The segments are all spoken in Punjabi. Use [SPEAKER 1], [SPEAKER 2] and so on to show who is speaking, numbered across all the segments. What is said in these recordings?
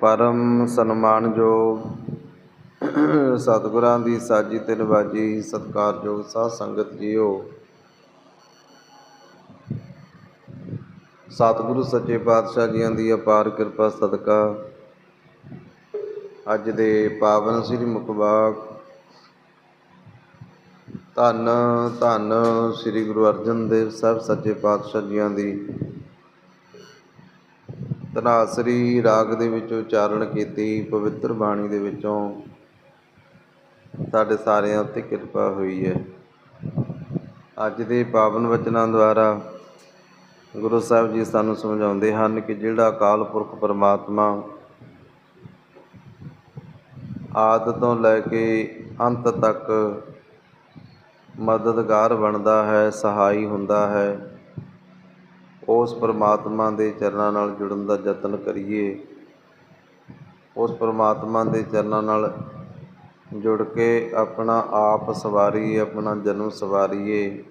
[SPEAKER 1] ਪਰਮ ਸਨਮਾਨਯੋਗ ਸਤਿਗੁਰਾਂ ਦੀ ਸਾਜੀ ਤੇ ਨਵਾਜੀ ਸਤਿਕਾਰਯੋਗ ਸਾਧ ਸੰਗਤ ਜੀਓ। ਸਤਿਗੁਰੂ ਸੱਚੇ ਪਾਤਸ਼ਾਹ ਜੀਆਂ ਦੀ ਅਪਾਰ ਕਿਰਪਾ ਸਦਕਾ। ਅੱਜ ਦੇ ਪਾਵਨ ਸ੍ਰੀ ਮੁਖਵਾਕ। ਧੰਨ ਧੰਨ ਸ੍ਰੀ ਗੁਰੂ ਅਰਜਨ ਦੇਵ ਸਾਹਿਬ ਸੱਚੇ ਪਾਤਸ਼ਾਹ ਜੀਆਂ ਦੀ ਧਨਾਸਰੀ ਰਾਗ ਦੇ ਵਿੱਚ ਉਚਾਰਨ ਕੀਤੀ, ਪਵਿੱਤਰ ਬਾਣੀ ਦੇ ਵਿੱਚੋਂ ਸਾਡੇ ਸਾਰਿਆਂ ਉੱਤੇ ਕਿਰਪਾ ਹੋਈ ਹੈ। ਅੱਜ ਦੇ ਪਾਵਨ ਵਚਨਾਂ ਦੁਆਰਾ ਗੁਰੂ ਸਾਹਿਬ ਜੀ ਸਾਨੂੰ ਸਮਝਾਉਂਦੇ ਹਨ ਕਿ ਜਿਹੜਾ ਅਕਾਲ ਪੁਰਖ ਪਰਮਾਤਮਾ ਆਦ ਤੋਂ ਲੈ ਕੇ ਅੰਤ ਤੱਕ ਮਦਦਗਾਰ ਬਣਦਾ ਹੈ, ਸਹਾਈ ਹੁੰਦਾ ਹੈ ਉਸ ਪਰਮਾਤਮਾ ਦੇ ਚਰਨਾਂ ਨਾਲ ਜੁੜਨ ਦਾ ਯਤਨ ਕਰੀਏ। ਉਸ ਪਰਮਾਤਮਾ ਦੇ ਚਰਨਾਂ ਨਾਲ ਜੁੜ ਕੇ ਆਪਣਾ ਆਪ ਸਵਾਰੀਏ, ਆਪਣਾ ਜਨਮ ਸਵਾਰੀਏ।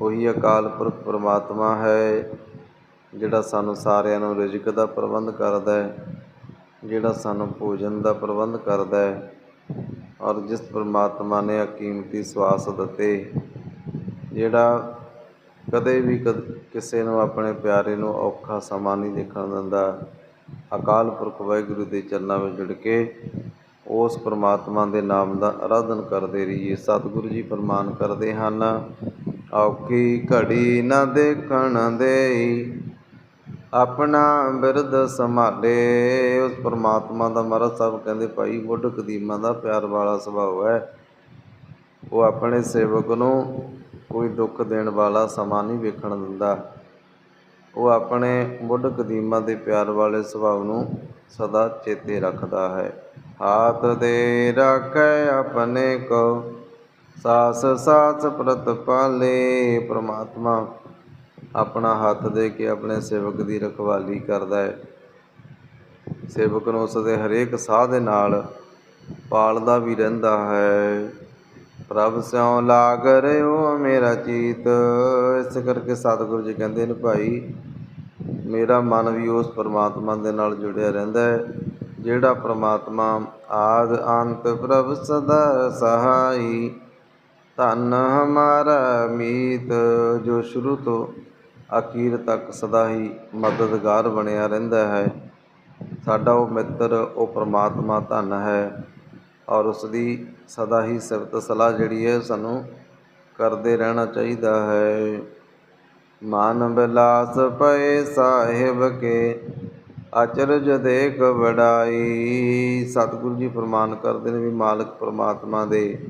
[SPEAKER 1] ਉਹੀ ਅਕਾਲ ਪੁਰਖ ਪਰਮਾਤਮਾ ਹੈ, ਜਿਹੜਾ ਸਾਨੂੰ ਸਾਰਿਆਂ ਨੂੰ ਰਿਜ਼ਕ ਦਾ ਪ੍ਰਬੰਧ ਕਰਦਾ ਹੈ, ਜਿਹੜਾ ਸਾਨੂੰ ਭੋਜਨ ਦਾ ਪ੍ਰਬੰਧ ਕਰਦਾ ਹੈ ਔਰ ਜਿਸ ਪਰਮਾਤਮਾ ਨੇ ਕੀਮਤੀ ਸਵਾਸ ਦਿੱਤੇ, ਜਿਹੜਾ ਕਦੇ ਵੀ ਕਦ, ਕਿਸੇ ਨੂੰ ਆਪਣੇ ਪਿਆਰੇ ਨੂੰ ਔਖਾ ਸਮਾਂ ਨਹੀਂ ਦੇਖਣ ਦਿੰਦਾ। ਅਕਾਲ ਪੁਰਖ ਵਾਹਿਗੁਰੂ ਦੇ ਚਰਨਾਂ ਵਿੱਚ ਜੁੜ ਕੇ ਉਸ ਪਰਮਾਤਮਾ ਦੇ ਨਾਮ ਦਾ ਆਰਾਧਨ ਕਰਦੇ ਰਹੀਏ। ਸਤਿਗੁਰੂ ਜੀ ਫਰਮਾਨ ਕਰਦੇ ਹਨ, ਔਖੀ ਘੜੀ ਨਾ ਦੇਖਣ ਦੇਈ, ਆਪਣਾ ਬਿਰਧ ਸੰਭਾਲੇ। ਉਸ ਪਰਮਾਤਮਾ ਦਾ ਮਹਾਰਾਜ ਸਾਹਿਬ ਕਹਿੰਦੇ, ਭਾਈ ਮੁੱਢ ਕਦੀਮਾਂ ਦਾ ਪਿਆਰ ਵਾਲਾ ਸੁਭਾਅ ਹੈ। ਉਹ ਆਪਣੇ ਸੇਵਕ ਨੂੰ ਕੋਈ ਦੁੱਖ ਦੇਣ ਵਾਲਾ ਸਮਾਂ ਨਹੀਂ ਵੇਖਣ ਦਿੰਦਾ। ਉਹ ਆਪਣੇ ਮੁੱਢ ਕਦੀਮਾਂ ਦੇ ਪਿਆਰ ਵਾਲੇ ਸੁਭਾਅ ਨੂੰ ਸਦਾ ਚੇਤੇ ਰੱਖਦਾ ਹੈ। ਹਾਥ ਦੇ ਰੱਖੇ ਆਪਣੇ ਕੋ, ਸਾਸ ਸਾਸ ਪ੍ਰਤਪਾਲੇ ਪ੍ਰਮਾਤਮਾ। ਆਪਣਾ ਹੱਥ ਦੇ ਕੇ ਆਪਣੇ ਸੇਵਕ ਦੀ ਰਖਵਾਲੀ ਕਰਦਾ ਹੈ। ਸੇਵਕ ਨੂੰ ਉਸ ਦੇ ਹਰੇਕ ਸਾਹ ਦੇ ਨਾਲ ਪਾਲਦਾ ਵੀ ਰਹਿੰਦਾ ਹੈ। ਪ੍ਰਭ ਸਿਉ ਲਾਗ ਰਿਓ ਮੇਰਾ ਚੀਤ। ਇਸ ਕਰਕੇ ਸਤਿਗੁਰੂ ਜੀ ਕਹਿੰਦੇ ਨੇ ਭਾਈ, ਮੇਰਾ ਮਨ ਵੀ ਉਸ ਪਰਮਾਤਮਾ ਦੇ ਨਾਲ ਜੁੜਿਆ ਰਹਿੰਦਾ ਹੈ, ਜਿਹੜਾ ਪਰਮਾਤਮਾ ਆਦ ਅੰਤ ਪ੍ਰਭ ਸਦਾ ਸਹਾਈ। ਧੰਨ ਹਮਾਰਾ ਮੀਤ, ਜੋ ਸ਼ੁਰੂ ਤੋਂ ਅਖੀਰ ਤੱਕ ਸਦਾ ਹੀ ਮਦਦਗਾਰ ਬਣਿਆ ਰਹਿੰਦਾ ਹੈ। ਸਾਡਾ ਉਹ ਮਿੱਤਰ, ਉਹ ਪਰਮਾਤਮਾ ਧਨ ਹੈ। ਔਰ ਉਸ ਦੀ ਸਦਾ ਹੀ ਸਿਫਤ ਸਲਾਹ ਜਿਹੜੀ ਹੈ ਸਾਨੂੰ ਕਰਦੇ ਰਹਿਣਾ ਚਾਹੀਦਾ ਹੈ। ਮਾਨ ਬਿਲਾਸ ਪਏ ਸਾਹਿਬ ਕੇ ਅਚਰਜ ਦੇਖ ਵਡਾਈ। ਸਤਿਗੁਰੂ ਜੀ ਫਰਮਾਨ ਕਰਦੇ ਨੇ ਵੀ ਮਾਲਕ ਪ੍ਰਮਾਤਮਾ ਦੇ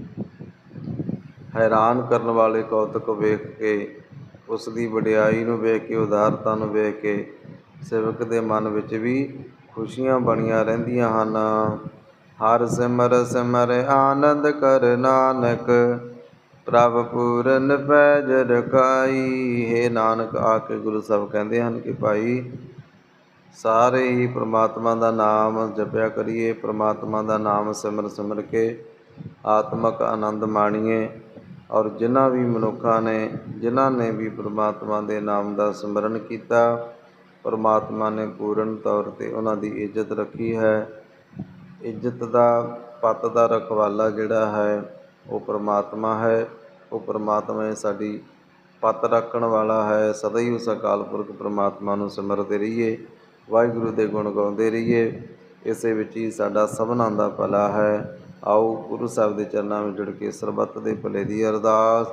[SPEAKER 1] ਹੈਰਾਨ ਕਰਨ ਵਾਲੇ ਕੌਤਕ ਵੇਖ ਕੇ ਉਸ ਦੀ ਵਡਿਆਈ ਨੂੰ ਵੇਖ ਕੇ, ਉਦਾਰਤਾ ਨੂੰ ਵੇਖ ਕੇ ਸੇਵਕ ਦੇ ਮਨ ਵਿੱਚ ਵੀ ਖੁਸ਼ੀਆਂ ਬਣੀਆਂ ਰਹਿੰਦੀਆਂ ਹਨ। ਹਰ ਸਿਮਰ ਸਿਮਰ ਆਨੰਦ ਕਰ ਨਾਨਕ, ਪ੍ਰਭ ਪੂਰਨ ਪੈਜ ਰਖਾਈ। ਹੈ ਨਾਨਕ, ਆ ਕੇ ਗੁਰੂ ਸਾਹਿਬ ਕਹਿੰਦੇ ਹਨ ਕਿ ਭਾਈ, ਸਾਰੇ ਹੀ ਪ੍ਰਮਾਤਮਾ ਦਾ ਨਾਮ ਜਪਿਆ ਕਰੀਏ। ਪ੍ਰਮਾਤਮਾ ਦਾ ਨਾਮ ਸਿਮਰ ਸਿਮਰ ਕੇ ਆਤਮਕ ਆਨੰਦ ਮਾਣੀਏ। ਔਰ ਜਿਨ੍ਹਾਂ ਵੀ ਮਨੁੱਖਾਂ ਨੇ, ਜਿਨ੍ਹਾਂ ਨੇ ਵੀ ਪ੍ਰਮਾਤਮਾ ਦੇ ਨਾਮ ਦਾ ਸਿਮਰਨ ਕੀਤਾ, ਪ੍ਰਮਾਤਮਾ ਨੇ ਪੂਰਨ ਤੌਰ ਤੇ ਉਹਨਾਂ ਦੀ ਇੱਜ਼ਤ ਰੱਖੀ ਹੈ। ਇੱਜ਼ਤ ਦਾ ਪੱਤ ਦਾ ਰਖਵਾਲਾ ਜਿਹੜਾ ਹੈ, ਉਹ ਪ੍ਰਮਾਤਮਾ ਹੈ। ਉਹ ਪ੍ਰਮਾਤਮਾ ਹੀ ਸਾਡੀ ਪੱਤ ਰੱਖਣ ਵਾਲਾ ਹੈ। ਸਦਾ ਹੀ ਉਸ ਅਕਾਲ ਪੁਰਖ ਪ੍ਰਮਾਤਮਾ ਨੂੰ ਸਿਮਰਦੇ ਰਹੀਏ, ਵਾਹਿਗੁਰੂ ਦੇ ਗੁਣ ਗਾਉਂਦੇ ਰਹੀਏ। ਇਸੇ ਵਿੱਚ ਹੀ ਸਾਡਾ ਸਭਨਾਂ ਦਾ ਭਲਾ ਹੈ। ਆਓ ਗੁਰੂ ਸਾਹਿਬ ਦੇ ਚਰਨਾਂ ਵਿੱਚ ਜੁੜ ਕੇ ਸਰਬੱਤ ਦੇ ਭਲੇ ਦੀ ਅਰਦਾਸ,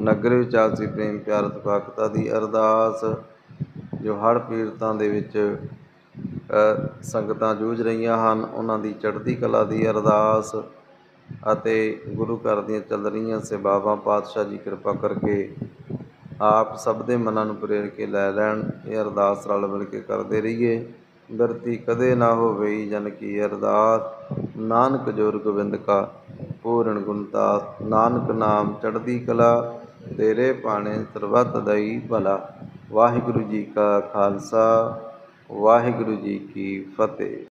[SPEAKER 1] ਨਗਰ ਵਿੱਚ ਆਪਸੀ ਪ੍ਰੇਮ ਪਿਆਰ ਤਪਾਕਤਾ ਦੀ ਅਰਦਾਸ, ਜੋ ਹੜ੍ਹ ਪੀੜਤਾਂ ਦੇ ਵਿੱਚ ਸੰਗਤਾਂ ਜੂਝ ਰਹੀਆਂ ਹਨ, ਉਹਨਾਂ ਦੀ ਚੜ੍ਹਦੀ ਕਲਾ ਦੀ ਅਰਦਾਸ ਅਤੇ ਗੁਰੂ ਘਰ ਦੀਆਂ ਚੱਲ ਰਹੀਆਂ ਸੇਵਾਵਾਂ, ਪਾਤਸ਼ਾਹ ਜੀ ਕਿਰਪਾ ਕਰਕੇ ਆਪ ਸਭ ਦੇ ਮਨਾਂ ਨੂੰ ਪ੍ਰੇਰ ਕੇ ਲੈ ਲੈਣ, ਇਹ ਅਰਦਾਸ ਰਲ ਮਿਲ ਕੇ ਕਰਦੇ ਰਹੀਏ। ਬਿਰਤੀ ਕਦੇ ਨਾ ਹੋਵੇ ਜਨ ਕੀ ਅਰਦਾਸ। ਨਾਨਕ ਜੋਰ ਗੋਬਿੰਦ ਕਾ ਪੂਰਨ ਗੁਣਤਾ ਨਾਨਕ ਨਾਮ ਚੜ੍ਹਦੀ ਕਲਾ, ਤੇਰੇ ਪਾਣੇ ਸਰਬੱਤ ਦਈ ਭਲਾ। ਵਾਹਿਗੁਰੂ ਜੀ ਕਾ ਖਾਲਸਾ। ਵਾਹਿਗੁਰੂ ਜੀ ਕੀ ਫਤਿਹ।